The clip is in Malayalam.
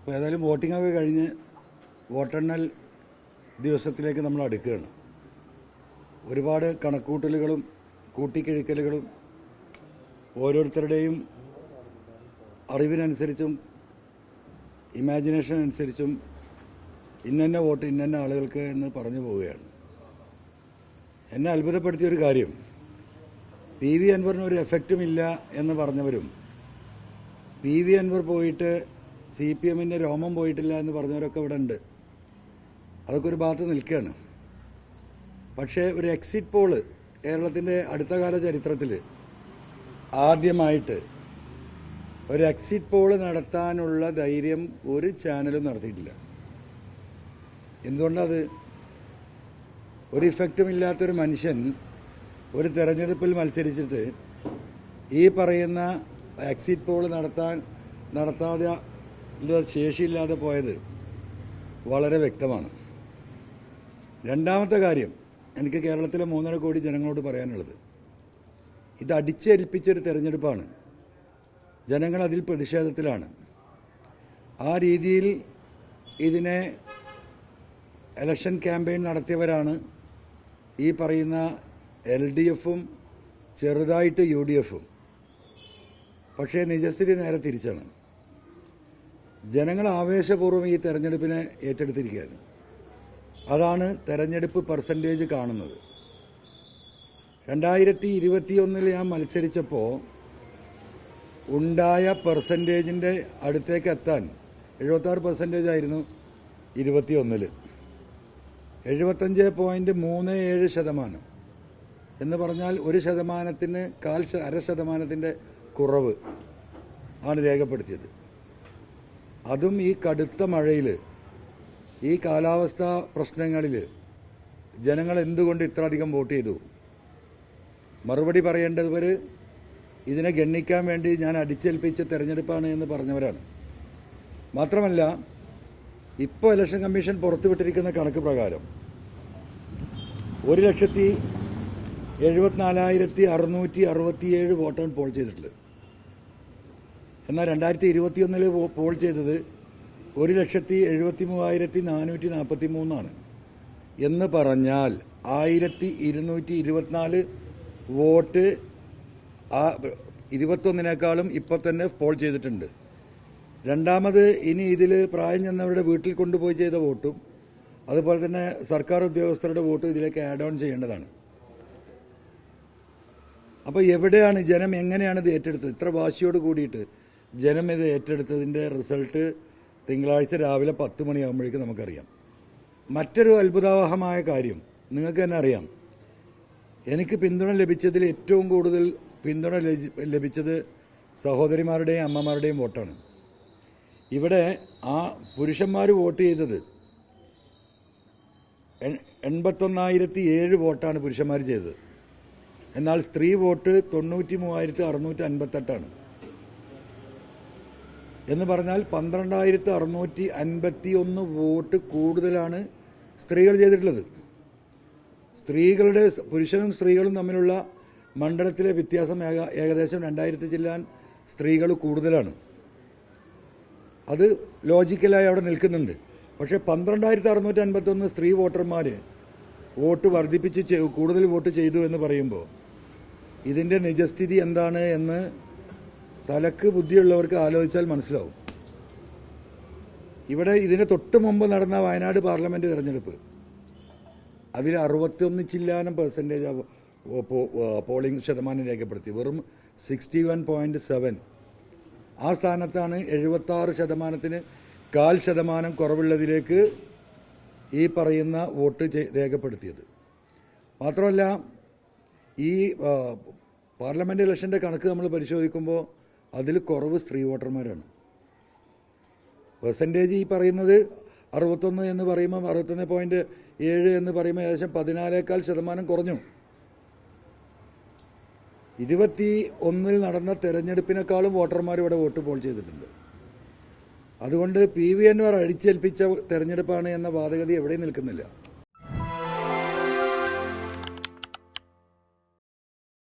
അപ്പോൾ ഏതായാലും വോട്ടിംഗ് ഒക്കെ കഴിഞ്ഞ് വോട്ടെണ്ണൽ ദിവസത്തിലേക്ക് നമ്മൾ അടുക്കുകയാണ്. ഒരുപാട് കണക്കൂട്ടലുകളും കൂട്ടിക്കിഴിക്കലുകളും ഓരോരുത്തരുടെയും അറിവിനനുസരിച്ചും ഇമാജിനേഷൻ അനുസരിച്ചും ഇന്നന്ന വോട്ട് ഇന്നന്ന ആളുകൾക്ക് എന്ന് പറഞ്ഞു പോവുകയാണ്. എന്നെ അത്ഭുതപ്പെടുത്തിയ ഒരു കാര്യം പി വി അൻവറിന് ഒരു എഫക്റ്റും ഇല്ല എന്ന് പറഞ്ഞവരും പി വി അൻവർ പോയിട്ട് സി പി എമ്മിന്റെ രോമം പോയിട്ടില്ല എന്ന് പറഞ്ഞവരൊക്കെ ഇവിടെ ഉണ്ട്. അതൊക്കെ ഒരു ഭാഗത്ത് നിൽക്കുകയാണ്. പക്ഷേ ഒരു എക്സിറ്റ് പോൾ കേരളത്തിന്റെ അടുത്തകാല ചരിത്രത്തിൽ ആദ്യമായിട്ട് ഒരു എക്സിറ്റ് പോൾ നടത്താനുള്ള ധൈര്യം ഒരു ചാനലും നടത്തിയിട്ടില്ല. എന്തുകൊണ്ടത്? ഒരു ഇഫക്റ്റും ഇല്ലാത്തൊരു മനുഷ്യൻ ഒരു തെരഞ്ഞെടുപ്പിൽ മത്സരിച്ചിട്ട് ഈ പറയുന്ന എക്സിറ്റ് പോൾ നടത്താൻ നടത്താതെ ഉള്ള ശേഷിയില്ലാതെ പോയത് വളരെ വ്യക്തമാണ്. രണ്ടാമത്തെ കാര്യം എനിക്ക് കേരളത്തിലെ മൂന്നര കോടി ജനങ്ങളോട് പറയാനുള്ളത്. ഇത് അടിച്ചേൽപ്പിച്ചൊരു തെരഞ്ഞെടുപ്പാണ്. ജനങ്ങൾ അതിൽ പ്രതിഷേധത്തിലാണ്. ആ രീതിയിൽ ഇതിനെ ഇലക്ഷൻ ക്യാമ്പയിൻ നടത്തിയവരാണ് ഈ പറയുന്ന എൽ ഡി എഫും ചെറുതായിട്ട് യു ഡി എഫും. പക്ഷേ നിജസ്ഥിതി നേരെ തിരിച്ചാണ്. ജനങ്ങൾ ആവേശപൂർവം ഈ തെരഞ്ഞെടുപ്പിനെ ഏറ്റെടുത്തിരിക്കുകയാണ്. അതാണ് തെരഞ്ഞെടുപ്പ് പെർസെന്റേജ് കാണുന്നത്. രണ്ടായിരത്തി ഇരുപത്തിയൊന്നിൽ ഞാൻ മത്സരിച്ചപ്പോൾ ഉണ്ടായ പെർസെന്റേജിന്റെ അടുത്തേക്ക് എത്താൻ എഴുപത്താറ് പെർസെന്റേജ് ആയിരുന്നു ഇരുപത്തിയൊന്നിൽ എഴുപത്തഞ്ച് പോയിന്റ് മൂന്ന് ഏഴ് ശതമാനം എന്ന് പറഞ്ഞാൽ ഒരു ശതമാനത്തിന് കാൽ അര ശതമാനത്തിന്റെ കുറവ് ആണ് രേഖപ്പെടുത്തിയത്. അതും ഈ കടുത്ത മഴയിൽ ഈ കാലാവസ്ഥ പ്രശ്നങ്ങളിൽ ജനങ്ങൾ എന്തുകൊണ്ട് ഇത്ര അധികം വോട്ട് ചെയ്തു? മറുപടി പറയേണ്ടവർ ഇതിനെ ഗണ്ണിക്കാൻ വേണ്ടി ഞാൻ അടിച്ചേൽപ്പിച്ച തെരഞ്ഞെടുപ്പാണ് എന്ന് പറഞ്ഞവരാണ്. മാത്രമല്ല ഇപ്പോൾ ഇലക്ഷൻ കമ്മീഷൻ പുറത്തുവിട്ടിരിക്കുന്ന കണക്ക് പ്രകാരം ഒരു ലക്ഷത്തി എഴുപത്തിനാലായിരത്തി അറുന്നൂറ്റി അറുപത്തിയേഴ് വോട്ടാണ് പോൾ ചെയ്തിട്ടുള്ളത്. എന്നാൽ രണ്ടായിരത്തി ഇരുപത്തിയൊന്നിൽ പോൾ ചെയ്തത് ഒരു ലക്ഷത്തി എഴുപത്തി മൂവായിരത്തി നാനൂറ്റി നാൽപ്പത്തി മൂന്നാണ് എന്ന് പറഞ്ഞാൽ ആയിരത്തി ഇരുന്നൂറ്റി ഇരുപത്തിനാല് വോട്ട് ആ ഇരുപത്തൊന്നിനേക്കാളും ഇപ്പോൾ തന്നെ പോൾ ചെയ്തിട്ടുണ്ട്. രണ്ടാമത് ഇനി ഇതിൽ പ്രായം ചെന്നവരുടെ വീട്ടിൽ കൊണ്ടുപോയി ചെയ്ത വോട്ടും അതുപോലെ തന്നെ സർക്കാർ ഉദ്യോഗസ്ഥരുടെ വോട്ടും ഇതിലേക്ക് ആഡ് ഓൺ ചെയ്യേണ്ടതാണ്. അപ്പോൾ എവിടെയാണ് ജനം എങ്ങനെയാണ് ഇത് ഏറ്റെടുത്തത്? ഇത്ര വാശിയോട് കൂടിയിട്ട് ജനം ഇത് ഏറ്റെടുത്തതിന്റെ റിസൾട്ട് തിങ്കളാഴ്ച രാവിലെ പത്ത് മണിയാകുമ്പോഴേക്കും നമുക്കറിയാം. മറ്റൊരു അത്ഭുതാവഹമായ കാര്യം നിങ്ങൾക്ക് തന്നെ അറിയാം. എനിക്ക് പിന്തുണ ലഭിച്ചതിൽ ഏറ്റവും കൂടുതൽ പിന്തുണ ലഭിച്ചത് സഹോദരിമാരുടെയും അമ്മമാരുടെയും വോട്ടാണ്. ഇവിടെ ആ പുരുഷന്മാർ വോട്ട് ചെയ്തത് എൺ- എൺപത്തൊന്നായിരത്തി ഏഴ് വോട്ടാണ് പുരുഷന്മാർ ചെയ്തത്. എന്നാൽ സ്ത്രീ വോട്ട് തൊണ്ണൂറ്റി മൂവായിരത്തി അറുന്നൂറ്റി അൻപത്തെട്ടാണ്. എന്ന് പറഞ്ഞാൽ പന്ത്രണ്ടായിരത്തി അറുന്നൂറ്റി അൻപത്തി ഒന്ന് വോട്ട് കൂടുതലാണ് സ്ത്രീകൾ ചെയ്തിട്ടുള്ളത്. സ്ത്രീകളുടെ പുരുഷനും സ്ത്രീകളും തമ്മിലുള്ള മണ്ഡലത്തിലെ വ്യത്യാസം ഏക- ഏകദേശം രണ്ടായിരത്തി ചില്ലാൻ സ്ത്രീകൾ കൂടുതലാണ്. അത് ലോജിക്കലായി അവിടെ നിൽക്കുന്നുണ്ട്. പക്ഷേ പന്ത്രണ്ടായിരത്തി അറുന്നൂറ്റി അൻപത്തൊന്ന് സ്ത്രീ വോട്ടർമാർ വോട്ട് വർദ്ധിപ്പിച്ച് കൂടുതൽ വോട്ട് ചെയ്തു എന്ന് പറയുമ്പോൾ ഇതിന്റെ നിജസ്ഥിതി എന്താണ് എന്ന് തലക്ക് ബുദ്ധിയുള്ളവർക്ക് ആലോചിച്ചാൽ മനസ്സിലാവും. ഇവിടെ ഇതിന് തൊട്ട് മുമ്പ് നടന്ന വയനാട് പാർലമെന്റ് തിരഞ്ഞെടുപ്പ്. അതിൽ അറുപത്തിയൊന്ന് ചില്ലാനം പെർസെന്റേജ് പോളിംഗ് ശതമാനം രേഖപ്പെടുത്തി. വെറും സിക്സ്റ്റി വൺ പോയിന്റ് സെവൻ ആ സ്ഥാനത്താണ് എഴുപത്താറ് ശതമാനത്തിന് കാൽ ശതമാനം കുറവുള്ളതിലേക്ക് ഈ പറയുന്ന വോട്ട് രേഖപ്പെടുത്തിയത്. മാത്രമല്ല ഈ പാർലമെന്റ് ഇലക്ഷന്റെ കണക്ക് നമ്മൾ പരിശോധിക്കുമ്പോൾ അതിൽ കുറവ് സ്ത്രീ വോട്ടർമാരാണ്. പെർസെന്റേജ് ഈ പറയുന്നത് അറുപത്തൊന്ന് എന്ന് പറയുമ്പോൾ അറുപത്തൊന്ന് പോയിന്റ് ഏഴ് എന്ന് പറയുമ്പോൾ ഏകദേശം പതിനാലേക്കാൽ ശതമാനം കുറഞ്ഞു. ഇരുപത്തി ഒന്നിൽ നടന്ന തെരഞ്ഞെടുപ്പിനേക്കാളും വോട്ടർമാർ ഇവിടെ വോട്ട് പോൾ ചെയ്തിട്ടുണ്ട്. അതുകൊണ്ട് പി വി എൻമാർ അടിച്ചേൽപ്പിച്ച തെരഞ്ഞെടുപ്പാണ് എന്ന വാദഗതി എവിടെയും നിൽക്കുന്നില്ല.